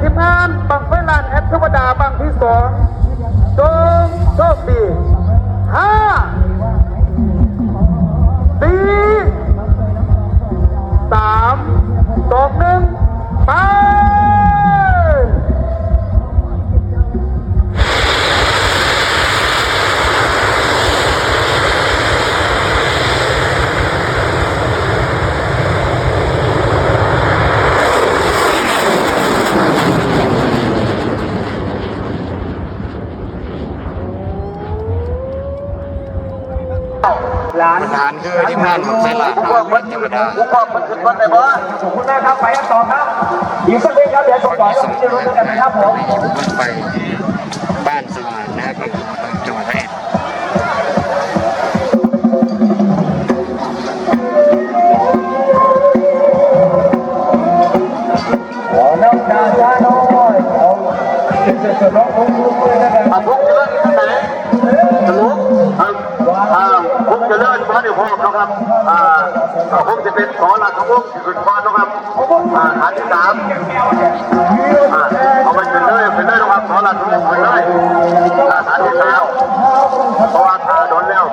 ทีมงานบังไฟลานแอดเทวดาบังที่สองจงโชคดีห้าานคือทีมงานของเซลาทางเทวดาพวบมันขึ้นรถได้บ่ขอบคุณมากครับไปกันต่อครับอีกสักเล็กครับเดี๋ยวส่งต่อให้พี่รุ่นกันนะครับผมรถไฟบ้านสว่างนะครับจังหวัดร้อยขอน้ำตาช้าน้อยเอาเป็นเสร็จน้อง พร้อมนะครับอ่าอ่าผมจะเป็นขอหลักของพวกที่สุดมานะครับอ่าฐานที่สามอ่าเอาไปเป็นเลยเป็นเลยนะครับขอหลักของพวกเป็นเลยอ่าฐานที่สามเพราะว่าทาโดนแล้ว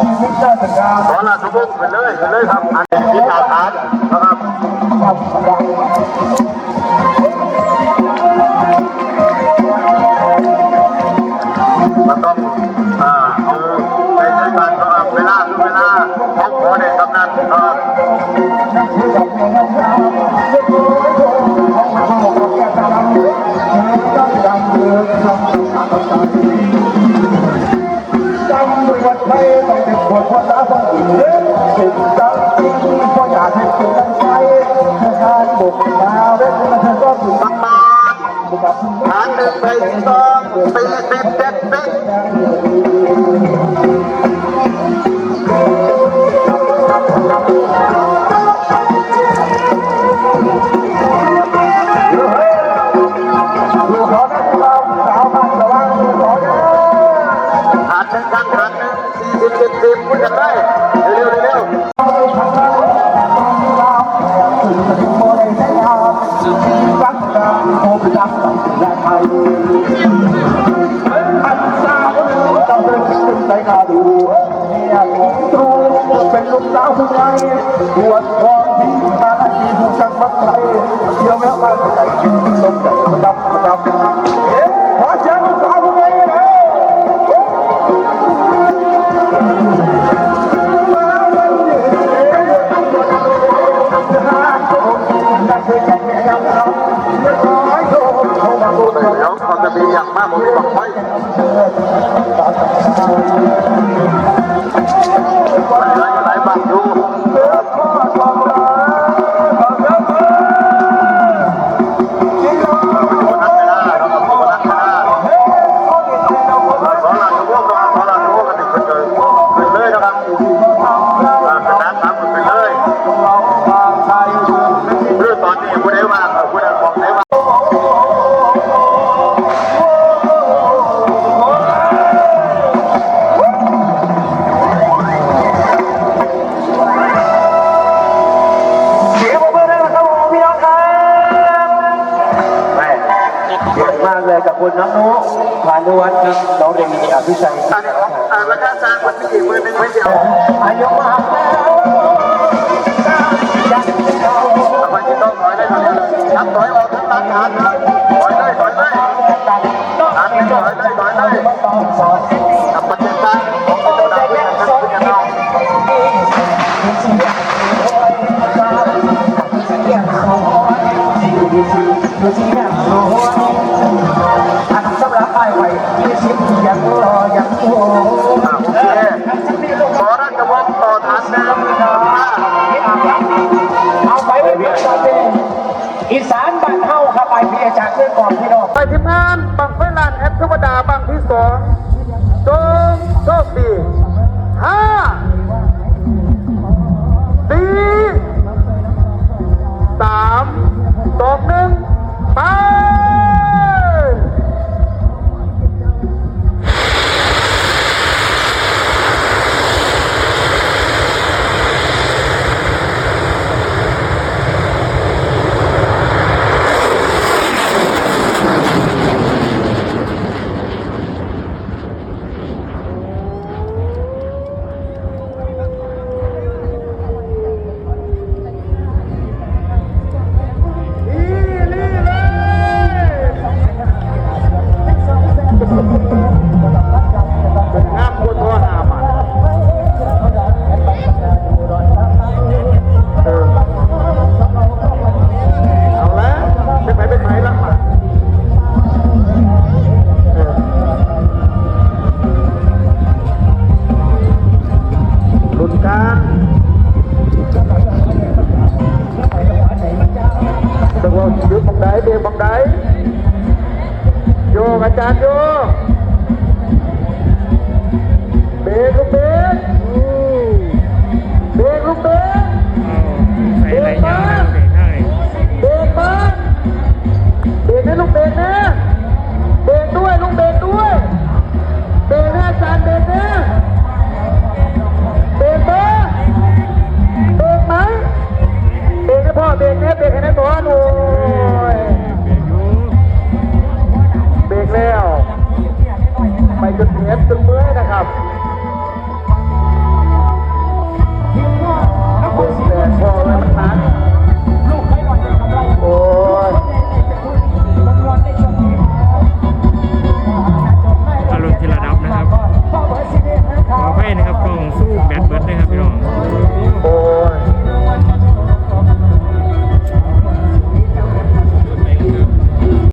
ชีวิตราชกขอหลักของวกเป็นเลยเป็นเลยครับอันนี้ที่ฐานนะครับ ห้เป็นกันใช้ทหารบุกมาเล่นมาเธอก็ถูกประมาณฐานหนึ่งไปสองสี่สิบเจ็ดสิบ รักกันและไทยอันสาวเราเป็นเป็นใจกาดูเนี่ยตรูเป็นลูกสาวผู้ใหญ่ปวดคอที่มาที่ผู้จักมัดไทยเดี๋ยวแม่บ้านใจคิดสมใจประดับประดับเอ๊ะขอเชิญลูกสาวผู้ใหญ่เลยๆเดี๋ย วเขาจะมีอย่างมากผมมีบังไปหลายหลายบังอ คุณน้องนุพานุวัฒน์ครับน้องเด็กมีอภิชัยอันนี้ของอ่าราคาสร้างมันมีมือหนึ่งไม่เดียวอายุมากแล้วไม่เอาทำไมที่ต้องถอยได้ทันทีนับถอยออกทั้งหลังฐานนะถอยเลยถอยเลยฐานนี้ถอยเลยถอยเลยกับประเทศไทยของเราดาวด้วยกันทั้งคุณยังไงอั อีสานบ้านเฮาครับไปพี่จารย์เรื่องก่อนพี่น้องไปทีมงานบังไฟลานแอดเทวดาบังที่สองจงโชคดีห้า เดบังไดเบบังไดโยกอาจารย์โยก มือนะครับ